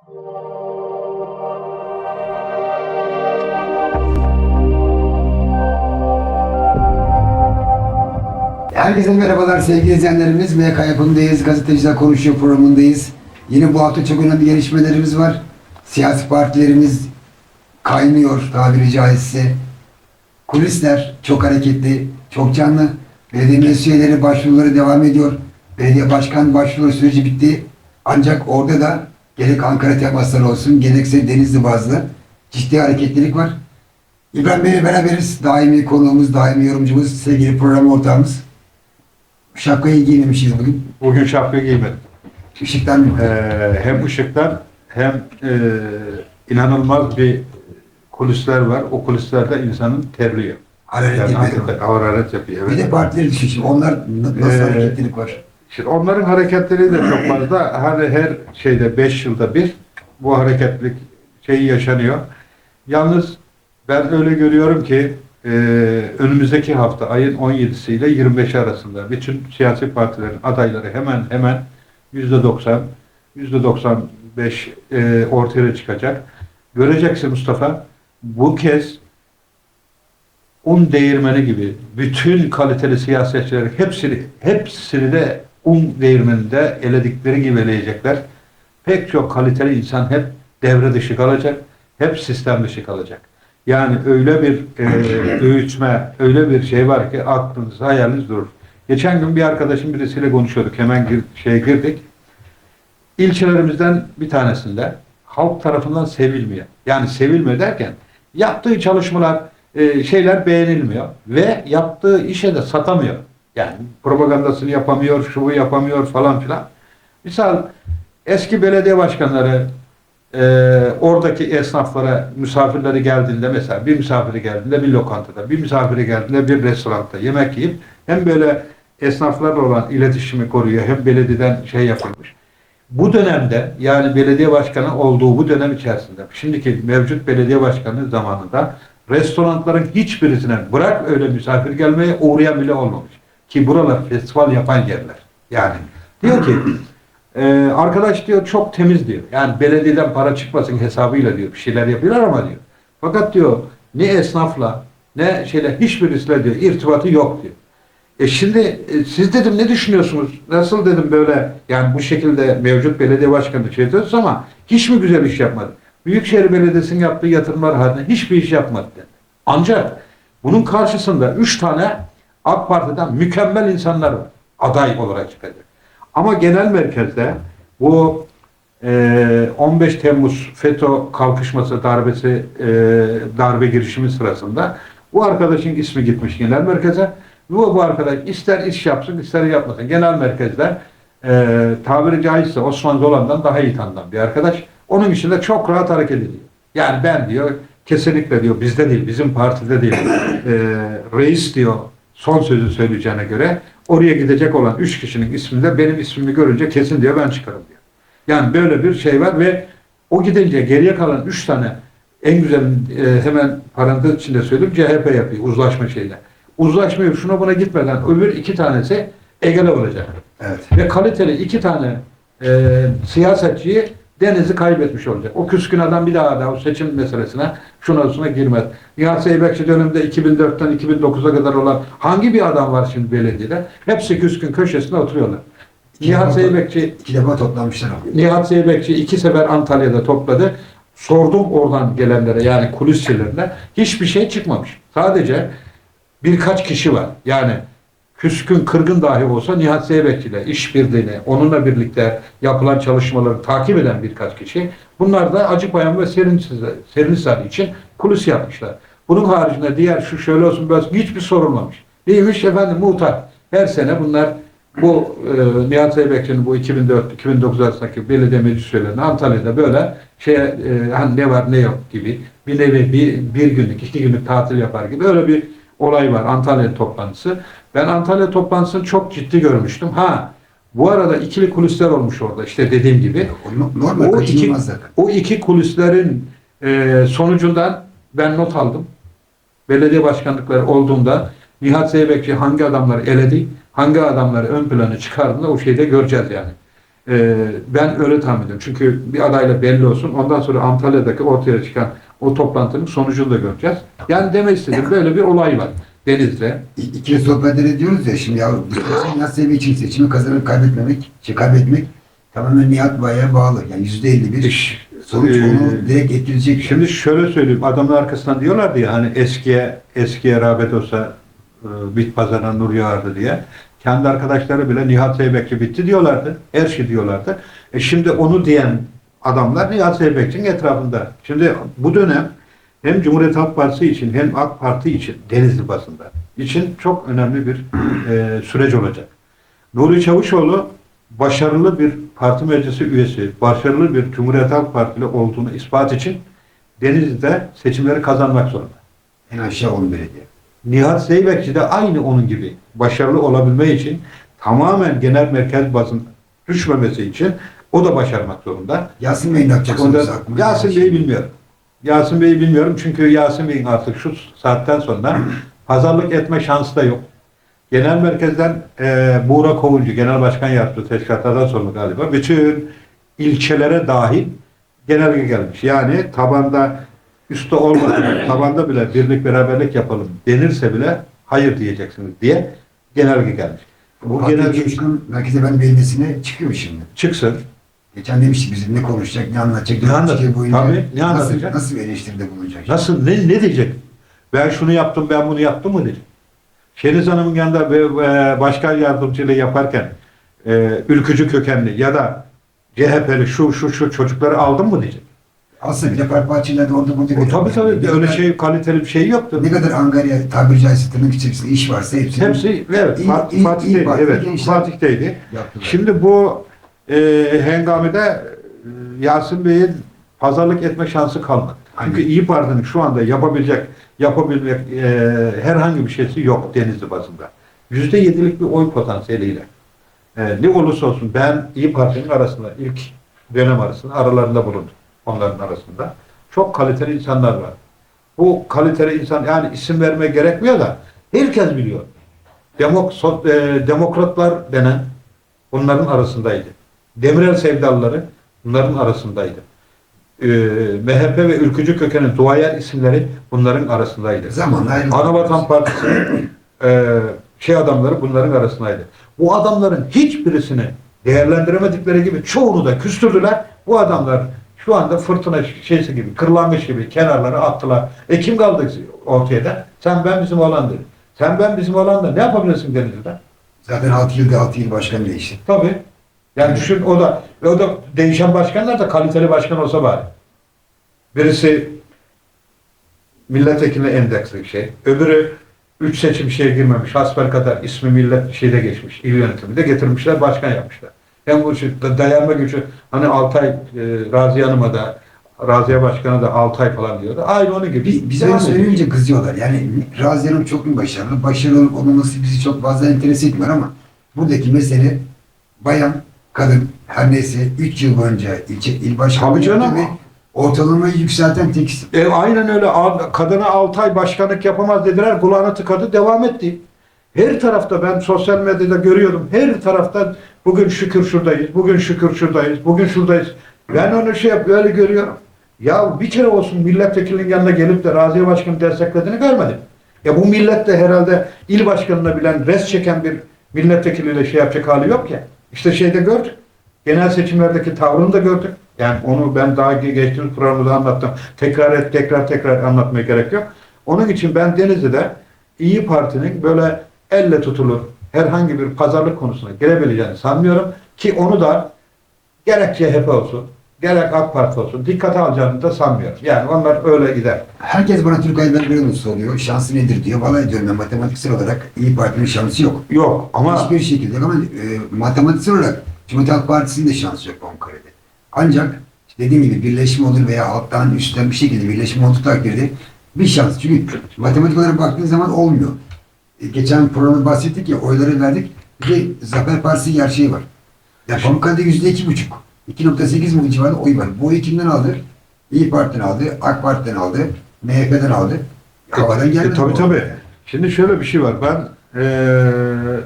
Herkese merhabalar sevgili izleyenlerimiz. MK yapımındayız. Gazeteciler Konuşuyor programındayız. Yine bu hafta çok önemli gelişmelerimiz var. Siyasi partilerimiz kaynıyor tabiri caizse. Kulisler çok hareketli, çok canlı. Belediye meclis üyeleri başvuruları devam ediyor. Belediye başkan başvuru süreci bitti. Ancak orada da gerek Ankara temasları olsun, gerekse Denizli bazlı ciddi hareketlilik var. İbrahim Bey'le beraberiz. Daimi konuğumuz, daimi yorumcumuz, sevgili program ortağımız. Şapkayı giymemişiz bugün. Bugün şapka giymedim. Işıktan mı? Ee, hem ışıktan hem e, inanılmaz bir kulisler var. O kulislerde insanın terliyor. Hararet Yani yapıyor. hararet yapıyor. Bir Evet. de partileri düşün. Onlar nasıl Ee, hareketlilik var? Şimdi onların hareketleri de çok fazla. Hani her şeyde 5 yılda bir bu hareketlilik şeyi yaşanıyor. Yalnız ben öyle görüyorum ki e, önümüzdeki hafta ayın 17'si ile 25 arasında bütün siyasi partilerin adayları hemen hemen %90, %95 e, ortaya çıkacak. Göreceksin Mustafa bu kez un değirmeni gibi bütün kaliteli siyasetçilerin hepsini hepsini de un değirmeninde eledikleri gibi eleyecekler. Pek çok kaliteli insan hep devre dışı kalacak, hep sistem dışı kalacak. Yani öyle bir e, öğütme, öyle bir şey var ki aklınız, hayaliniz durur. Geçen gün bir arkadaşım birisiyle konuşuyorduk. Hemen gir, şeye girdik. İlçelerimizden bir tanesinde halk tarafından sevilmiyor. Yani sevilmiyor derken yaptığı çalışmalar, e, şeyler beğenilmiyor ve yaptığı işe de satamıyor. Yani propagandasını yapamıyor, şubu yapamıyor falan filan. Misal eski belediye başkanları e, oradaki esnaflara misafirleri geldiğinde mesela bir misafiri geldiğinde bir lokantada, bir misafiri geldiğinde bir restoranda yemek yiyip hem böyle esnaflarla olan iletişimi koruyor hem belediyeden şey yapılmış. Bu dönemde yani belediye başkanı olduğu bu dönem içerisinde şimdiki mevcut belediye başkanı zamanında restoranların hiçbirisine bırak öyle misafir gelmeye uğrayan bile olmamış. Ki buralar festival yapan yerler. Yani diyor ki e, arkadaş diyor çok temiz diyor. Yani belediyeden para çıkmasın hesabıyla diyor bir şeyler yapıyorlar ama diyor. Fakat diyor ne esnafla ne şeyle hiçbirisiyle diyor irtibatı yok diyor. E şimdi e, siz dedim ne düşünüyorsunuz? Nasıl dedim böyle yani bu şekilde mevcut belediye başkanı şey ediyorsunuz ama hiç mi güzel iş yapmadı? Büyükşehir Belediyesi'nin yaptığı yatırımlar halinde hiçbir iş yapmadı. Ancak bunun karşısında üç tane AK Parti'den mükemmel insanlar. Aday olarak çıkacak. Ama genel merkezde bu e, 15 Temmuz FETÖ kalkışması darbesi e, darbe girişimi sırasında bu arkadaşın ismi gitmiş genel merkeze. Bu, bu arkadaş ister iş yapsın ister yapmasın. Genel merkezde e, tabiri caizse Osman Zolan'dan daha iyi tanınan bir arkadaş. Onun içinde çok rahat hareket ediyor. Yani ben diyor kesinlikle diyor bizde değil bizim partide değil. E, reis diyor son sözü söyleyeceğine göre oraya gidecek olan üç kişinin isminde benim ismimi görünce kesin diyor ben çıkarım diyor. Yani böyle bir şey var ve o gidince geriye kalan üç tane en güzel e, hemen parantez içinde söyleyeyim CHP yapıyor uzlaşma şeyle. Uzlaşmıyor şuna buna gitmeden öbür iki tanesi Ege'de olacak. Evet. Ve kaliteli iki tane e, siyasetçiyi Deniz'i kaybetmiş olacak. O küskün adam bir daha da o seçim meselesine şuna şuna girmez. Nihat Zeybekçi döneminde 2004'ten 2009'a kadar olan hangi bir adam var şimdi belediyede? Hepsi küskün köşesinde oturuyorlar. Nihat Zeybekçi İki defa toplanmışlar ama. Nihat Zeybekçi iki sefer Antalya'da topladı. Sordum oradan gelenlere yani kulisçilerine hiçbir şey çıkmamış. Sadece birkaç kişi var. Yani küskün kırgın dahi olsa Nihat Zeybekçi ile işbirliğini, onunla birlikte yapılan çalışmaları takip eden birkaç kişi. Bunlar da Acıpayam ve Serinhisar için kulis yapmışlar. Bunun haricinde diğer şu şöyle olsun böyle olsun hiçbir sorulmamış. Neymiş efendim muhtar. Her sene bunlar bu e, Nihat Zeybekçi'nin bu 2004-2009 arasındaki belediye meclis Antalya'da böyle şey e, hani ne var ne yok gibi bir nevi bir, bir günlük iki günlük tatil yapar gibi öyle bir olay var Antalya toplantısı. Ben Antalya toplantısını çok ciddi görmüştüm. Ha bu arada ikili kulisler olmuş orada işte dediğim gibi. O Normal O iki, o iki kulislerin e, sonucundan ben not aldım. Belediye başkanlıkları olduğunda Nihat Zeybekçi hangi adamları eledi, hangi adamları ön plana çıkardığında o şeyde göreceğiz yani. Ee, ben öyle tahmin ediyorum. Çünkü bir adayla belli olsun. Ondan sonra Antalya'daki ortaya çıkan o toplantının sonucunu da göreceğiz. Yani demek istediğim böyle bir olay var. Deniz'de. İkili sohbetler ediyoruz ya şimdi ya Nihat Sevi için seçimi kazanıp kaybetmemek, şey kaybetmek tamamen Nihat Bay'a bağlı. Yani yüzde elli bir sonuç e, onu direkt etkileyecek. Şimdi şöyle söyleyeyim, adamın arkasından diyorlardı ya hani eskiye eskiye rağbet olsa e, bit pazarına nur yağardı diye. Kendi arkadaşları bile Nihat Zeybekçi bitti diyorlardı. Her şey diyorlardı. E şimdi onu diyen adamlar Nihat Zeybekçi'nin etrafında. Şimdi bu dönem hem Cumhuriyet Halk Partisi için hem AK Parti için Denizli basında için çok önemli bir e, süreç olacak. Nuri Çavuşoğlu başarılı bir parti meclisi üyesi, başarılı bir Cumhuriyet Halk Partili olduğunu ispat için Denizli'de seçimleri kazanmak zorunda. En aşağı 10 belediye. Nihat Zeybekçi de aynı onun gibi başarılı olabilme için tamamen genel merkez bazın düşmemesi için o da başarmak zorunda. Yasin Bey ne yapacak? Onda, Yasin. Bey'i bilmiyorum. Yasin Bey'i bilmiyorum çünkü Yasin Bey'in artık şu saatten sonra pazarlık etme şansı da yok. Genel merkezden e, Buğra Kovuncu, Genel Başkan Yardımcısı teşkilatlardan sonra galiba bütün ilçelere dahil genelge gelmiş. Yani tabanda üstte olmadan tabanda bile birlik beraberlik yapalım denirse bile hayır diyeceksiniz diye genelge gelmiş. Bu Parti genelge Merkezi Ben Belediyesi'ne çıkıyor şimdi. çıksın. Geçen demiştik bize ne konuşacak, ne anlatacak. Ne dört anlat- Türkiye boyunca Tabii, ne nasıl, anlatacak? Nasıl bir eleştiride bulunacak? Nasıl ne ne diyecek? Ben şunu yaptım, ben bunu yaptım mı diyecek. Şeniz Hanım'ın yanında ve, ve başkan yardımcılığı yaparken e, ülkücü kökenli ya da CHP'li şu şu şu çocukları aldım mı diyecek. Aslında bile park bahçelerde orada burada. O tabii tabii öyle şey kaliteli bir şey yoktu. Ne kadar Angarya tabiri caizse tırnak içerisinde iş varsa hepsini Hepsi evet İyi- Fat- iyi- iyi Fatih'teydi. Evet Fatih'teydi. Şimdi bu e, hengamede Yasin Bey'in pazarlık etme şansı kalmadı. Çünkü. İyi Parti'nin şu anda yapabilecek, yapabilmek e, herhangi bir şeysi yok Denizli bazında. Yüzde yedilik bir oy potansiyeliyle. E, ne olursa olsun ben İyi Parti'nin arasında ilk dönem arasında aralarında bulundum. Onların arasında. Çok kaliteli insanlar var. Bu kaliteli insan yani isim vermeye gerekmiyor da herkes biliyor. Demok, so- e, demokratlar denen bunların arasındaydı. Demirel sevdalıları bunların arasındaydı. Ee, MHP ve ülkücü kökenin duayen isimleri bunların arasındaydı. Zamanla. Anavatan Partisi e, şey adamları bunların arasındaydı. Bu adamların hiçbirisini değerlendiremedikleri gibi çoğunu da küstürdüler. Bu adamlar şu anda fırtına şeysi gibi, kırlangıç gibi kenarlara attılar. E kim kaldı ortaya da? Sen ben bizim olan dedi. Sen ben bizim olan da ne yapabilirsin Denizli'de? Zaten 6 yılda 6 yıl başkan değişti. Tabii. Yani düşün o da ve o da değişen başkanlar da kaliteli başkan olsa bari. Birisi milletvekiline endeksli şey. Öbürü üç seçim şeye girmemiş. Hasbel kadar ismi millet şeyde geçmiş. İl yönetiminde getirmişler başkan yapmışlar. Hem bu da- dayanma gücü hani Altay e, Raziye Hanım'a da Raziye Başkan'a da Altay falan diyordu. Aynı onun gibi. Bi- Bize ediyor. söyleyince kızıyorlar. Yani Razi Hanım çok mu başarılı? Başarılı olmaması bizi çok fazla enterese etmiyor ama buradaki mesele bayan, kadın her neyse 3 yıl boyunca ilçe, il başkanı Tabii canım. yaptı ve ortalamayı yükselten tek isim. E, aynen öyle. Kadına 6 ay başkanlık yapamaz dediler. Kulağına tıkadı. Devam etti. Her tarafta ben sosyal medyada görüyorum. Her taraftan bugün şükür şuradayız. Bugün şükür şuradayız. Bugün şuradayız. Ben onu şey yap, böyle görüyorum. Ya bir kere olsun milletvekilinin yanına gelip de Raziye Başkanı desteklediğini görmedim. Ya bu millet de herhalde il başkanına bilen, res çeken bir milletvekiliyle şey yapacak hali yok ya. İşte şeyde gördük. Genel seçimlerdeki tavrını da gördük. Yani onu ben daha ge- geçtiğimiz programda anlattım. Tekrar et, tekrar tekrar anlatmaya gerek yok. Onun için ben Denizli'de İyi Parti'nin böyle elle tutulur herhangi bir pazarlık konusuna gelebileceğini sanmıyorum. Ki onu da gerek CHP olsun, gerek AK Parti olsun dikkate alacağını da sanmıyorum. Yani onlar öyle gider. Herkes bana Türk Aydan bir soruyor. Şansı nedir diyor. Vallahi diyorum ben matematiksel olarak İyi Parti'nin şansı yok. Yok ama Hiçbir şekilde ama e, matematiksel olarak Cumhuriyet Halk Partisi'nin de şansı yok Ankara'da. Ancak işte dediğim gibi birleşme olur veya alttan üstten bir şekilde birleşme olduğu takdirde bir şans. Çünkü matematik olarak baktığın zaman olmuyor. E, geçen programda bahsettik ya oyları verdik. Bir de Zafer Partisi gerçeği var. Ya Pamukkale'de yüzde iki buçuk. 2.8 mi civarında oy var. Bu oyu kimden aldı? İyi Parti'den aldı, AK Parti'den aldı, MHP'den aldı. Havadan gelmedi. E, tabii tabii. Şimdi şöyle bir şey var. Ben eee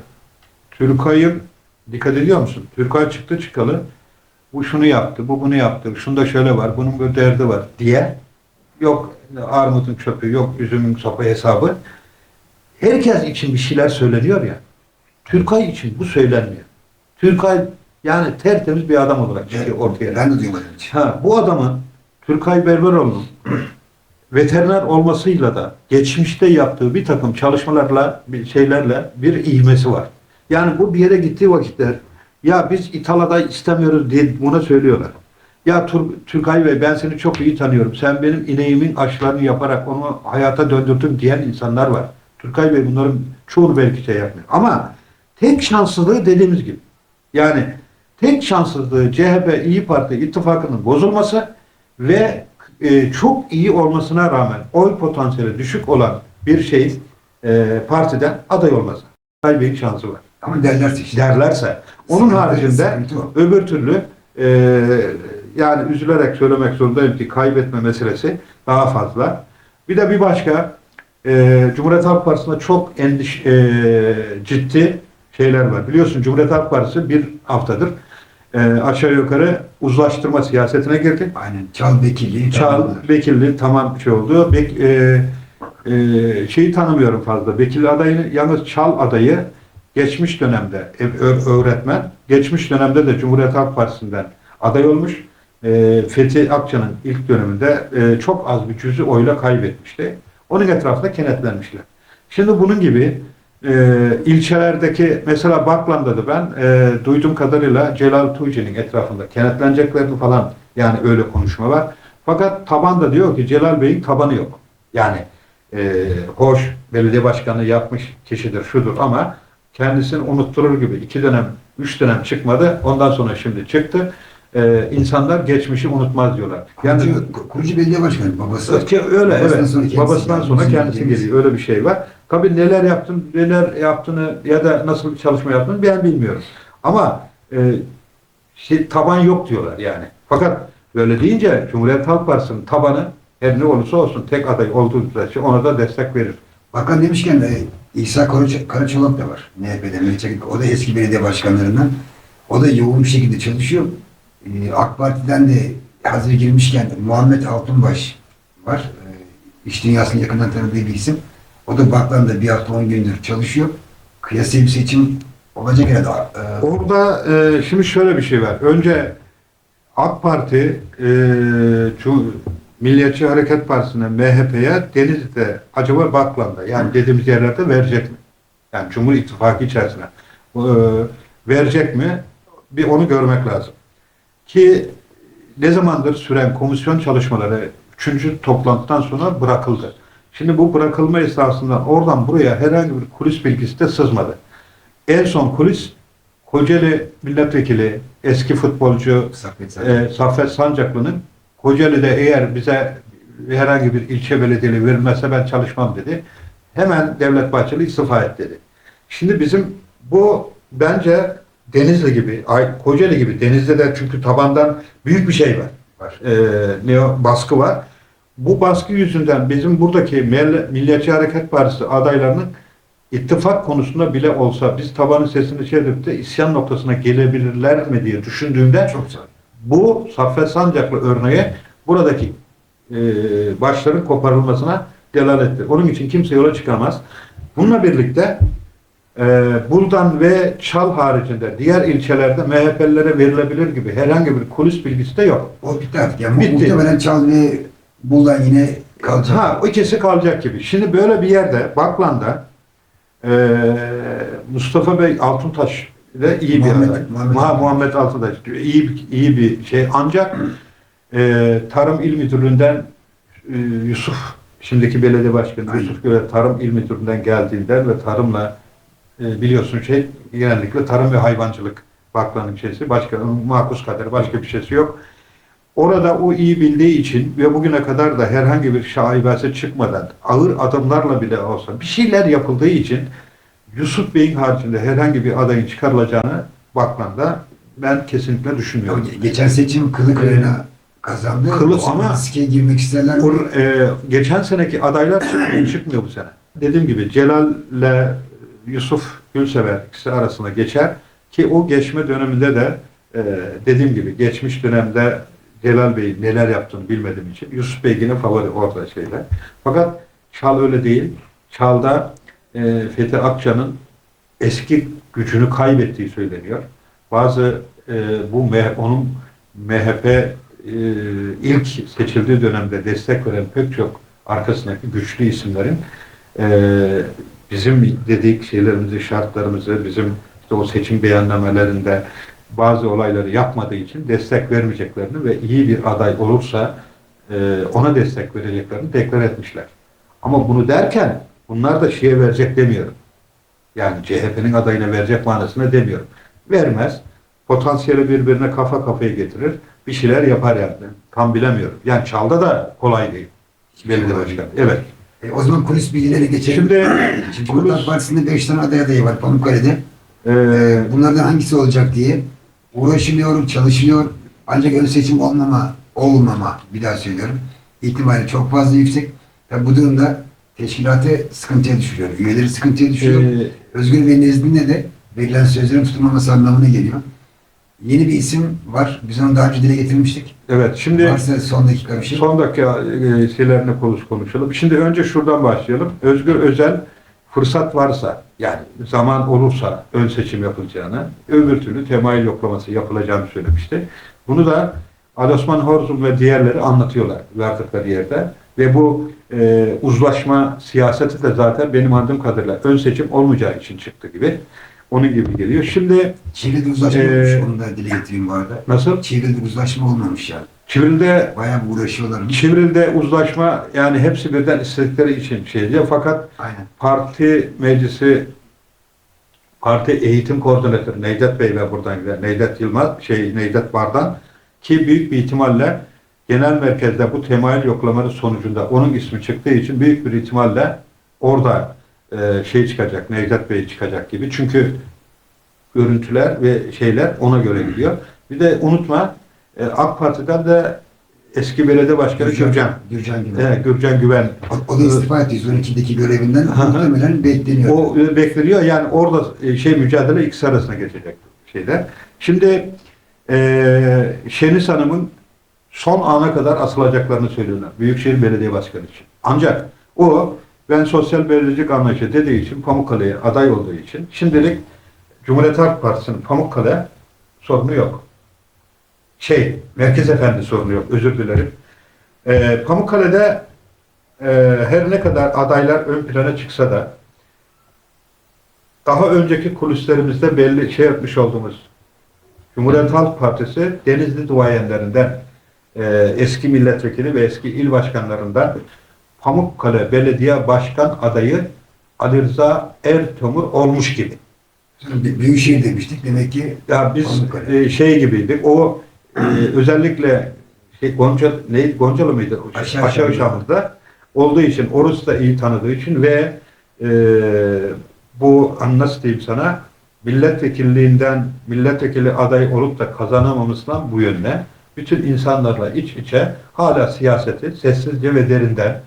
Türkay'ın Dikkat ediyor musun? Türkay çıktı çıkalı. Bu şunu yaptı, bu bunu yaptı, şunda şöyle var, bunun bir derdi var diye. Yok armutun çöpü, yok üzümün sopa hesabı. Herkes için bir şeyler söyleniyor ya. Türkay için bu söylenmiyor. Türkay yani tertemiz bir adam olarak çıkıyor ortaya. Ben de duymadım hiç. Ha, bu adamın Türkay Berberoğlu'nun veteriner olmasıyla da geçmişte yaptığı bir takım çalışmalarla, bir şeylerle bir ihmesi var. Yani bu bir yere gittiği vakitler ya biz İtalya'da istemiyoruz diye buna söylüyorlar. Ya Tur Türkay Bey ben seni çok iyi tanıyorum. Sen benim ineğimin aşılarını yaparak onu hayata döndürdün diyen insanlar var. Türkay Bey bunların çoğunu belki şey yapmıyor. Ama tek şanssızlığı dediğimiz gibi. Yani tek şanssızlığı CHP İyi Parti ittifakının bozulması ve e, çok iyi olmasına rağmen oy potansiyeli düşük olan bir şey e, partiden aday olması. Bey'in şansı var Ama derlerse işte. derlerse onun Sıkıntı- haricinde sıkıntı öbür türlü e, yani üzülerek söylemek zorundayım ki kaybetme meselesi daha fazla. Bir de bir başka e, Cumhuriyet Halk Partisi'nde çok endiş, e, ciddi şeyler var. Biliyorsun Cumhuriyet Halk Partisi bir haftadır e, aşağı yukarı uzlaştırma siyasetine girdi. Aynen. Çal Bekirli'yi Çağ tamamlar. Bekirli tamam şey oldu. Bek, e, e, şeyi tanımıyorum fazla. Bekirli adayını yalnız Çal adayı geçmiş dönemde öğretmen, geçmiş dönemde de Cumhuriyet Halk Partisi'nden aday olmuş. E, Fethi Akça'nın ilk döneminde e, çok az bir cüzü oyla kaybetmişti. Onun etrafında kenetlenmişler. Şimdi bunun gibi e, ilçelerdeki mesela Baklan'da da ben e, duyduğum kadarıyla Celal Tuğcu'nun etrafında kenetleneceklerini falan yani öyle konuşma var. Fakat taban da diyor ki Celal Bey'in tabanı yok. Yani e, hoş belediye başkanı yapmış kişidir şudur ama kendisini unutturur gibi iki dönem, üç dönem çıkmadı. Ondan sonra şimdi çıktı. E, insanlar geçmişi unutmaz diyorlar. Yani Kurucu, kurucu belediye başkanı babası. öyle Babasından evet. sonra kendisi Babasından sonra geliyor. Öyle bir şey var. Tabii neler yaptın, neler yaptığını ya da nasıl bir çalışma yaptığını ben bilmiyorum. Ama e, şey, taban yok diyorlar yani. Fakat böyle deyince Cumhuriyet Halk Partisi'nin tabanı her ne olursa olsun tek aday olduğu sürece ona da destek verir. Bakan demişken de İsa Karaç- Karaçolak da var. MHP'den. O da eski belediye başkanlarından. O da yoğun bir şekilde çalışıyor. Ee, AK Parti'den de hazır girmişken Muhammed Altunbaş var. Ee, İş dünyasını yakından tanıdığı bir isim. O da Baklan'da bir hafta on gündür çalışıyor. Kıyasaya bir seçim olacak herhalde. Ee, Orada e, şimdi şöyle bir şey var. Önce AK Parti e, Cu- Milliyetçi Hareket Partisi'ne, MHP'ye Denizli'de acaba Baklan'da yani dediğimiz yerlerde verecek mi? Yani Cumhur İttifakı içerisine e, verecek mi? Bir onu görmek lazım. Ki ne zamandır süren komisyon çalışmaları üçüncü toplantıdan sonra bırakıldı. Şimdi bu bırakılma esnasında oradan buraya herhangi bir kulis bilgisi de sızmadı. En son kulis Kocaeli milletvekili, eski futbolcu Saffet Sancak. e, Saffet Sancaklı'nın Kocaeli'de eğer bize herhangi bir ilçe belediyeli verilmezse ben çalışmam dedi. Hemen Devlet Bahçeli istifa et dedi. Şimdi bizim bu bence Denizli gibi, Kocaeli gibi Denizli'de de çünkü tabandan büyük bir şey var. var. E, ne baskı var. Bu baskı yüzünden bizim buradaki Mill- Milliyetçi Hareket Partisi adaylarının ittifak konusunda bile olsa biz tabanın sesini edip de isyan noktasına gelebilirler mi diye düşündüğümde Çok zor. bu Saffet Sancaklı örneği buradaki e, başların koparılmasına delalettir. Onun için kimse yola çıkamaz. Bununla birlikte e, Buldan ve Çal haricinde diğer ilçelerde MHP'lilere verilebilir gibi herhangi bir kulis bilgisi de yok. O artık. Yani Bitti. Muhtemelen Çal ve Buldan yine kalacak. Ha, o ikisi kalacak gibi. Şimdi böyle bir yerde Baklan'da e, Mustafa Bey Altuntaş ile iyi bir aday. Muhammed- Muhammed, Muhammed Altuntaş iyi bir- iyi bir şey. Ancak e, Tarım İl Müdürlüğü'nden e, Yusuf şimdiki belediye başkanı Aynen. Yusuf Göre Tarım İl Müdürlüğü'nden geldiğinden ve tarımla e, biliyorsun şey genellikle tarım ve hayvancılık Baklan'ın şeysi başka makus kader başka bir şeysi yok. Orada o iyi bildiği için ve bugüne kadar da herhangi bir şaibesi çıkmadan ağır adımlarla bile olsa bir şeyler yapıldığı için Yusuf Bey'in haricinde herhangi bir adayın çıkarılacağını Baklan'da ben kesinlikle düşünmüyorum. ge- geçen seçim kılı kırığına kazandı. Kılı ama- riske girmek isterler mi? O, e, geçen seneki adaylar çıkmıyor, çıkmıyor bu sene. Dediğim gibi Celal'le Yusuf Gülsever ikisi arasında geçer Ki o geçme döneminde de e, dediğim gibi geçmiş dönemde Celal Bey neler yaptığını bilmediğim için Yusuf Bey yine favori orada şeyler. Fakat Çal öyle değil. Çal'da e, Fethi Akça'nın eski gücünü kaybettiği söyleniyor. Bazı e, bu onun MHP e, ilk seçildiği dönemde destek veren pek çok arkasındaki güçlü isimlerin e, bizim dedik şeylerimizi, şartlarımızı, bizim işte o seçim beyannamelerinde bazı olayları yapmadığı için destek vermeyeceklerini ve iyi bir aday olursa e, ona destek vereceklerini deklar etmişler. Ama bunu derken bunlar da şeye verecek demiyorum. Yani CHP'nin adayına verecek manasına demiyorum. Vermez. Potansiyeli birbirine kafa kafaya getirir. Bir şeyler yapar yani. Tam bilemiyorum. Yani Çal'da da kolay değil. Belediye başkanı. Evet. E, o zaman kulis bilgileri geçelim. Şimdi Şimdi Cumhuriyet Partisi'nde 5 tane aday adayı var Pamukkale'de. e, Ee, bunlardan hangisi olacak diye uğraşılıyor, çalışılıyor. Ancak ön seçim olmama, olmama bir daha söylüyorum. ihtimali çok fazla yüksek. Tabi bu durumda teşkilatı sıkıntıya düşürüyor. Üyeleri sıkıntıya düşürüyor. e, Özgür Bey nezdinde de verilen sözlerin tutulmaması anlamına geliyor. Yeni bir isim var. Biz onu daha önce dile getirmiştik. evet. Şimdi Varsa son dakika bir şey. Son dakika e, şeylerine konuş konuşalım. Şimdi önce şuradan başlayalım. Özgür Özel fırsat varsa yani zaman olursa ön seçim yapılacağını, öbür türlü temayül yoklaması yapılacağını söylemişti. Bunu da Ali Osman Horzum ve diğerleri anlatıyorlar verdikleri yerde. Ve bu e, uzlaşma siyaseti de zaten benim anladığım kadarıyla ön seçim olmayacağı için çıktı gibi. Onun gibi geliyor. Şimdi Çivril'de uzlaşma Ee, olmuş. Onu da dile getireyim bu arada. nasıl? Çivril'de uzlaşma olmamış yani. Çivril'de Bayağı uğraşıyorlarmış. Çivril'de uzlaşma yani hepsi birden istedikleri için şey diyor. Fakat Aynen. parti meclisi parti eğitim koordinatörü Necdet Bey ve buradan gider. Necdet Yılmaz, şey Necdet Bardan ki büyük bir ihtimalle genel merkezde bu temayül yoklamaları sonucunda onun ismi çıktığı için büyük bir ihtimalle orada e, şey çıkacak, Necdet Bey çıkacak gibi. Çünkü görüntüler ve şeyler ona göre gidiyor. Bir de unutma e, AK Parti'den de eski belediye başkanı Gürcan. Gürcan gibi. Evet, Gürcan Güven O, o da istifa etti 112'deki görevinden. Muhtemelen bekleniyor. O e, bekleniyor. Yani orada e, şey mücadele ikisi arasında geçecek şeyler. Şimdi e, Şeniz Hanım'ın son ana kadar asılacaklarını söylüyorlar. Büyükşehir Belediye Başkanı için. Ancak o ben sosyal belediyecilik anlayışı dediği için Pamukkale'ye aday olduğu için şimdilik Cumhuriyet Halk Partisi'nin Pamukkale sorunu yok. Şey, Merkez Efendi sorunu yok. Özür dilerim. E, Pamukkale'de e, her ne kadar adaylar ön plana çıksa da daha önceki kulislerimizde belli şey yapmış olduğumuz Cumhuriyet Halk Partisi Denizli duayenlerinden e, eski milletvekili ve eski il başkanlarından Pamukkale Belediye Başkan adayı Ali Rıza Ertömür olmuş gibi. Büyükşehir demiştik. Demek ki Ya biz e, şey gibiydik. O e, özellikle şey, Gonca neydi Goncalı mıydı? Şey, Aşağı Aşağı. Şam'da olduğu için orası da iyi tanıdığı için ve e, bu nasıl diyeyim sana milletvekilliğinden milletvekili aday olup da kazanamamasından bu yönde bütün insanlarla iç içe hala siyaseti sessizce ve derinden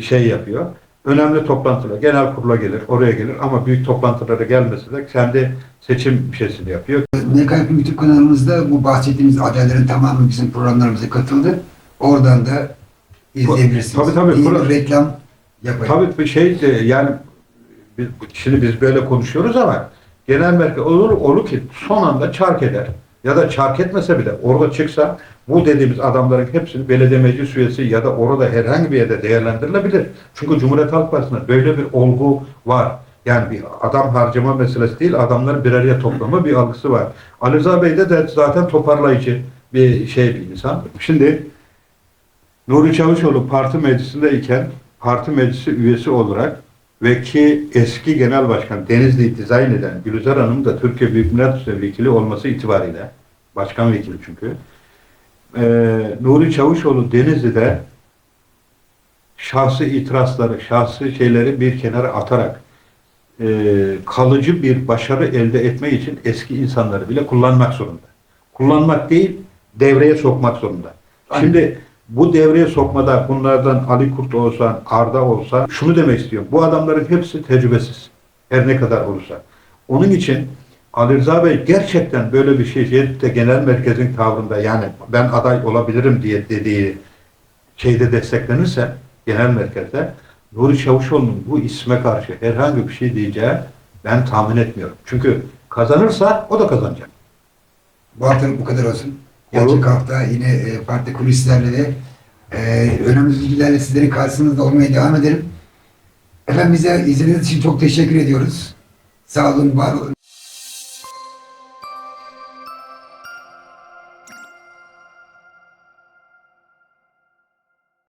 şey yapıyor. Önemli toplantılar, genel kurula gelir, oraya gelir ama büyük toplantılara gelmese de kendi seçim şeysini yapıyor. MKP YouTube kanalımızda bu bahsettiğimiz adayların tamamı bizim programlarımıza katıldı. Oradan da izleyebilirsiniz. Tabii, tabii. İyi bir reklam yapayım. Tabii bir şey de yani biz, şimdi biz böyle konuşuyoruz ama genel merkez olur, olur ki son anda çark eder. Ya da çark etmese bile orada çıksa bu dediğimiz adamların hepsini belediye meclis üyesi ya da orada herhangi bir yerde değerlendirilebilir. Çünkü Cumhuriyet Halk Partisi'nde böyle bir olgu var. Yani bir adam harcama meselesi değil, adamları bir araya toplama bir algısı var. Ali Rıza Bey de, de zaten toparlayıcı bir şey bir insan. Şimdi Nuri Çavuşoğlu parti meclisindeyken parti meclisi üyesi olarak ve ki eski genel başkan Denizli'yi dizayn eden Gülizar Hanım da Türkiye Büyük Millet Meclisi vekili olması itibariyle başkan vekili çünkü ee, Nuri Çavuşoğlu Denizli'de şahsi itirazları, şahsi şeyleri bir kenara atarak e, kalıcı bir başarı elde etmek için eski insanları bile kullanmak zorunda. Kullanmak değil, devreye sokmak zorunda. Aynen. Şimdi bu devreye sokmada bunlardan Ali Kurt olsa, Arda olsa şunu demek istiyorum. Bu adamların hepsi tecrübesiz. Her ne kadar olursa. Onun için Ali Rıza Bey gerçekten böyle bir şey Cedid'de genel merkezin tavrında yani ben aday olabilirim diye dediği şeyde desteklenirse genel merkezde Nuri Çavuşoğlu'nun bu isme karşı herhangi bir şey diyeceği ben tahmin etmiyorum. Çünkü kazanırsa o da kazanacak. Bu haftalık bu kadar olsun. Gelecek hafta yine e, farklı kulislerle de e, önemli bilgilerle sizlerin karşısınızda olmaya devam ederim. Efendim bize izlediğiniz için çok teşekkür ediyoruz. Sağ olun, var olun.